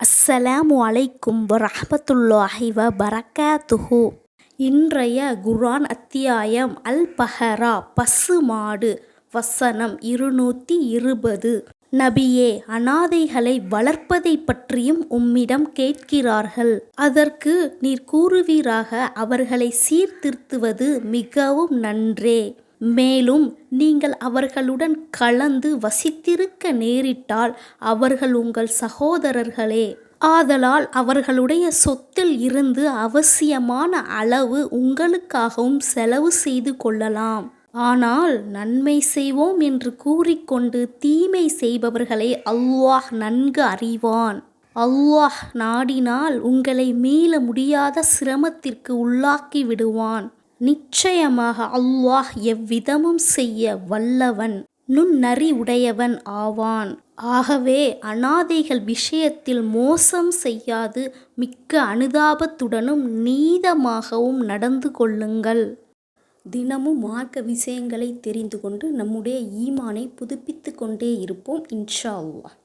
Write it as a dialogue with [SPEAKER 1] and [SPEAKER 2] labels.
[SPEAKER 1] அஸ்ஸலாமு அலைக்கும் வரஹ்மத்துல்லாஹி வ பரக்காத்துஹு இன்றைய குர்ஆன் அத்தியாயம் அல் பஹரா பசு மாடு வசனம் இருநூற்றி இருபது. நபியே அனாதைகளை வளர்ப்பதைப் பற்றியும் உம்மிடம் கேட்கிறார்கள். அதற்கு நீர் கூறுவீராக அவர்களை சீர்திருத்துவது மிகவும் நன்றே. மேலும் நீங்கள் அவர்களுடன் கலந்து வசித்திருக்க நேரிட்டால் அவர்கள் உங்கள் சகோதரர்களே. ஆதலால் அவர்களுடைய சொத்தில் இருந்து அவசியமான அளவு உங்களுக்காகவும் செலவு செய்து கொள்ளலாம். ஆனால் நன்மை செய்வோம் என்று கூறிக்கொண்டு தீமை செய்பவர்களை அல்லாஹ் நன்கு அறிவான். அல்லாஹ் நாடினால் உங்களை மீள முடியாத சிரமத்திற்கு உள்ளாக்கி விடுவான். நிச்சயமாக அல்லாஹ் எவ்விதமும் செய்ய வல்லவன் நுண்ணறி உடையவன் ஆவான். ஆகவே அனாதைகள் விஷயத்தில் மோசம் செய்யாது மிக்க அனுதாபத்துடனும் நீதமாகவும் நடந்து கொள்ளுங்கள். தினமும் மார்க்க விஷயங்களை தெரிந்து கொண்டு நம்முடைய ஈமானை புதுப்பித்து கொண்டே இருப்போம் இன்ஷா அல்லாஹ்.